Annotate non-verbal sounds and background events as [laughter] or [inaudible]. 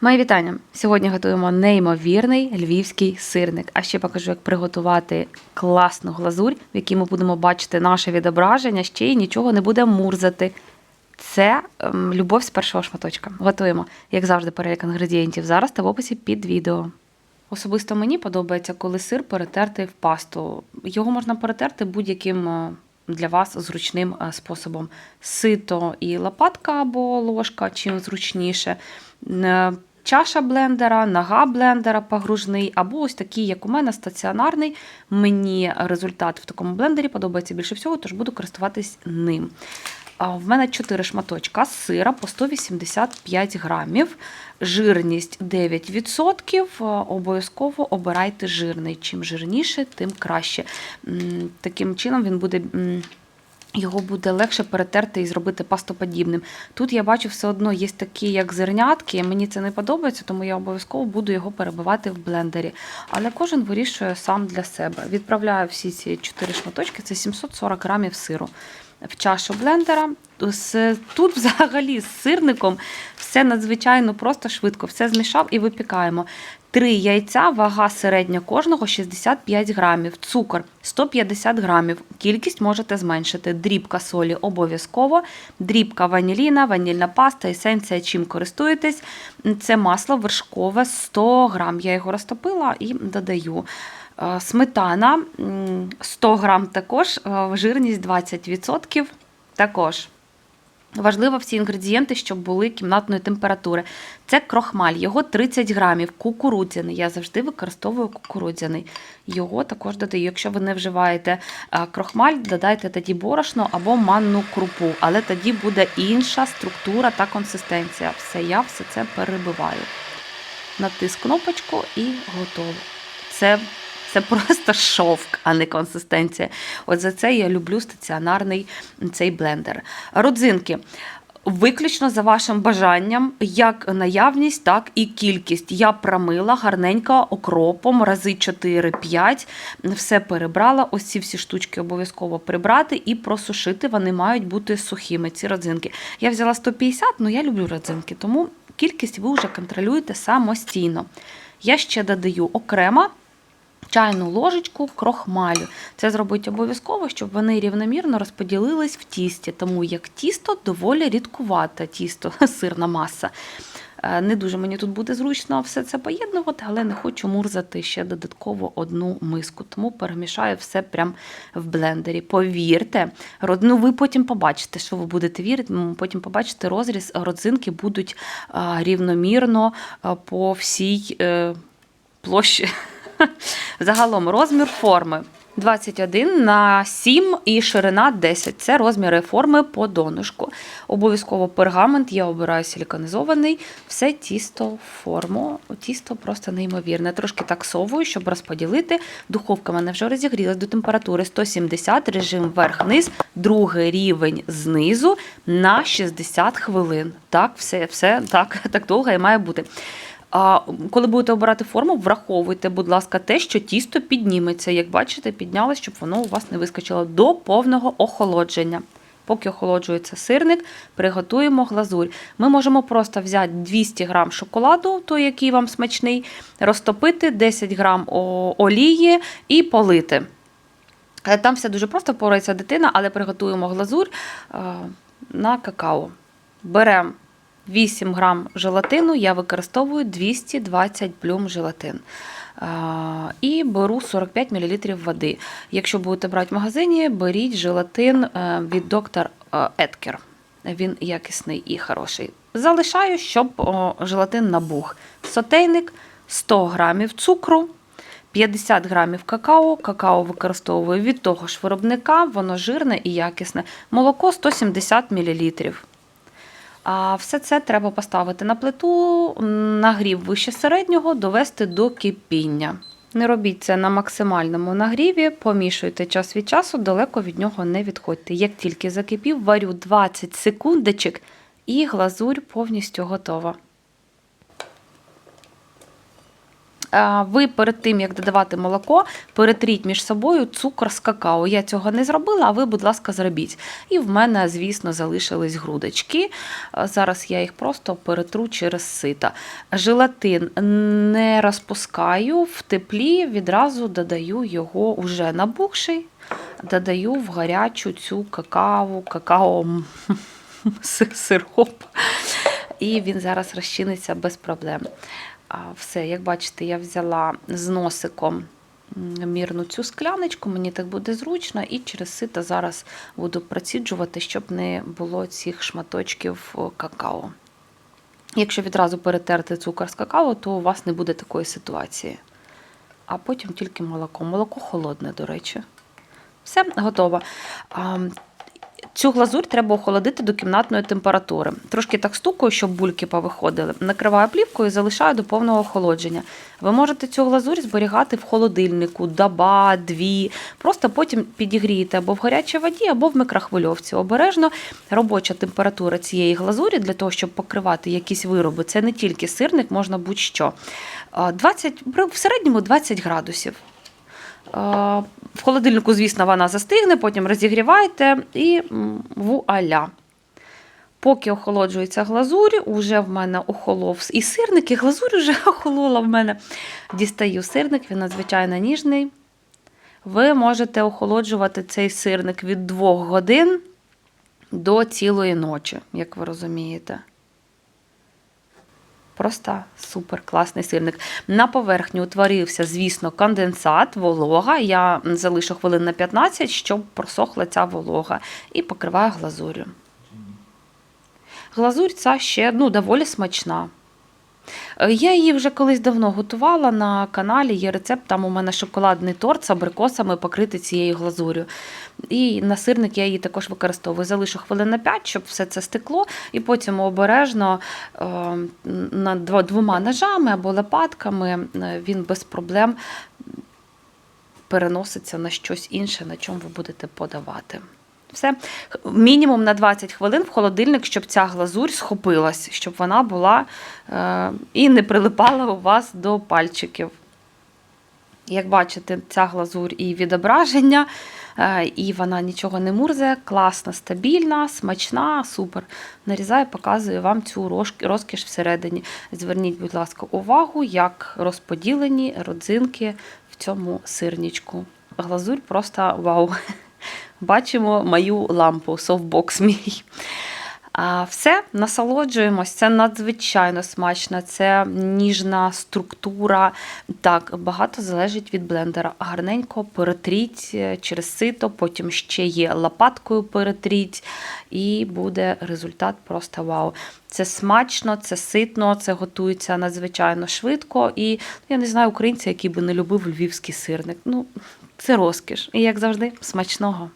Мої вітання! Сьогодні готуємо неймовірний львівський сирник. А ще покажу, як приготувати класну глазурь, в якій ми будемо бачити наше відображення, ще й нічого не буде мурзати. Це ем, любов з першого шматочка. Готуємо, як завжди, перелік інгредієнтів зараз та в описі під відео. Особисто мені подобається, коли сир перетертий в пасту. Його можна перетерти будь-яким е, для вас зручним е, способом. Сито і лопатка або ложка, чим зручніше. Чаша блендера, нога блендера погружний, або ось такий, як у мене, стаціонарний. Мені результат в такому блендері подобається більше всього, тож буду користуватись ним. В мене 4 шматочка сира по 185 грамів, жирність 9%. Е, Обов'язково обирайте жирний. Чим жирніше, тим краще. Таким чином він буде. Його буде легше перетерти і зробити пастоподібним. Тут я бачу, все одно є такі, як зернятки. Мені це не подобається, тому я обов'язково буду його перебивати в блендері. Але кожен вирішує сам для себе. Відправляю всі ці чотири шматочки, це 740 грамів сиру в чашу блендера. Тут взагалі з сирником все надзвичайно просто швидко, все змішав і випікаємо. Три яйця, вага середня кожного 65 грамів, цукор 150 грамів. Кількість можете зменшити. Дрібка солі обов'язково, дрібка ваніліна, ванільна паста, есенція, чим користуєтесь. Це масло вершкове 100 грам. Я його розтопила і додаю. Е, Сметана 100 грам також, е, жирність 20% також. Важливо всі інгредієнти, щоб були кімнатної температури. Це крохмаль, його 30 грамів, кукурудзяний. Я завжди використовую кукурудзяний. Його також додаю. Якщо ви не вживаєте е, крохмаль, додайте тоді борошно або манну крупу, але тоді буде інша структура та консистенція. Все, я все це перебиваю. Натис кнопочку і готово. Це це просто шовк, а не консистенція. От за це я люблю стаціонарний цей блендер. Родзинки. Виключно за вашим бажанням, як наявність, так і кількість. Я промила гарненько окропом рази 4-5, все перебрала. Ось ці всі штучки обов'язково прибрати і просушити. Вони мають бути сухими, ці родзинки. Я взяла 150, але я люблю родзинки, тому кількість ви вже контролюєте самостійно. Я ще додаю окремо чайну ложечку крохмалю. Це зробить обов'язково, щоб вони рівномірно розподілились в тісті, тому як тісто доволі рідкувате тісто, [laughs] сирна маса. Е, Не дуже мені тут буде зручно все це поєднувати, але не хочу мурзати ще додатково одну миску, тому перемішаю все прямо в блендері. Повірте, ну ви потім побачите, що ви будете вірити, потім побачите розріз, родзинки будуть рівномірно по всій е, площі. [laughs] Загалом розмір форми 21 на 7 і ширина 10. Це розміри форми по донышку. Обов'язково пергамент, я обираю силіконізований. Все тісто форму. Тісто просто неймовірне. Трошки так совую, щоб розподілити. Духовка в мене вже розігрілась до температури 170, режим вверх-низ, другий рівень знизу на 60 хвилин. Так, все, все так, [laughs] так довго і має бути. А коли будете обирати форму, враховуйте, будь ласка, те, що тісто підніметься. Як бачите, піднялось, щоб воно у вас не вискочило до повного охолодження. Поки охолоджується сирник, приготуємо глазурь. Ми можемо просто взяти 200 грам шоколаду, той, який вам смачний, розтопити 10 грам олії і полити. Е, Там все дуже просто порається дитина, але приготуємо глазурь е, на какао. Беремо 8 грам желатину, я використовую 220 плюм желатин. І беру 45 мл води. Якщо будете брати в магазині, беріть желатин е, від доктор е, Еткер. Він якісний і хороший. Залишаю, щоб желатин набух. Сотейник 100 грамів цукру, 50 грамів какао. Какао використовую від того ж виробника, воно жирне і якісне. Молоко 170 мл. А все це треба поставити на плиту, нагрів вище середнього, довести до кипіння. Не робіть це на максимальному нагріві, помішуйте час від часу, далеко від нього не відходьте. Як тільки закипів, варю 20 секундочок і глазурь повністю готова. А, Ви перед тим, як додавати молоко, перетріть між собою цукор з какао. Я цього не зробила, а ви, будь ласка, зробіть. І в мене, звісно, залишились грудочки. Зараз я їх просто перетру через сито. Желатин не розпускаю в теплі, відразу додаю його уже набухший, додаю в гарячу цю какао, какао [laughs] сироп. І він зараз розчиниться без проблем. Все, як бачите, я взяла з носиком мірну цю скляночку, мені так буде зручно, і через сито зараз буду проціджувати, щоб не було цих шматочків какао. Якщо відразу перетерти цукор з какао, то у вас не буде такої ситуації. А потім тільки молоко. Молоко холодне, до речі. Все, готово. Цю глазурь треба охолодити до кімнатної температури. Трошки так стукаю, щоб бульки повиходили. Накриваю плівкою і залишаю до повного охолодження. Ви можете цю глазурь зберігати в холодильнику, доба, дві. Просто потім підігрієте або в гарячій воді, або в мікрохвильовці. Обережно робоча температура цієї глазурі для того, щоб покривати якісь вироби. Це не тільки сирник, можна будь-що. 20, в середньому 20 градусів. Е, В холодильнику, звісно, вона застигне, потім розігрівайте і вуаля. Поки охолоджується глазурь, уже в мене охолов і сирник, і глазурь вже [laughs] охолола в мене. Дістаю сирник, він надзвичайно ніжний. Ви можете охолоджувати цей сирник від 2 годин до цілої ночі, як ви розумієте. Просто супер класний сирник. На поверхні утворився, звісно, конденсат, волога. Я залишу хвилин на 15, щоб просохла ця волога. І покриваю глазур'ю. Глазурь ця ще ну, доволі смачна. Е, Я її вже колись давно готувала на каналі. Є рецепт. Там у мене шоколадний торт з абрикосами покритий цією глазур'ю. І на сирник я її також використовую. Залишу хвилин на 5, щоб все це стекло, і потім обережно е, двома ножами або лопатками е, він без проблем переноситься на щось інше, на чому ви будете подавати. Все. Мінімум на 20 хвилин в холодильник, щоб ця глазурь схопилась, щоб вона була е, і не прилипала у вас до пальчиків. Як бачите, ця глазурь і відображення, е, і вона нічого не мурзає, класна, стабільна, смачна, супер. Нарізаю, показую вам цю розкіш всередині. Зверніть, будь ласка, увагу, як розподілені родзинки в цьому сирнічку. Глазурь просто вау. Бачимо мою лампу, софтбокс [laughs] мій. Все, насолоджуємось. Це надзвичайно смачно, це ніжна структура. Так, багато залежить від блендера. Гарненько перетріть е, через сито, потім ще є лопаткою перетріть, і буде результат просто вау. Це смачно, це ситно, це готується надзвичайно швидко. І ну, я не знаю українця, який би не любив львівський сирник. Ну, це розкіш. І як завжди, смачного.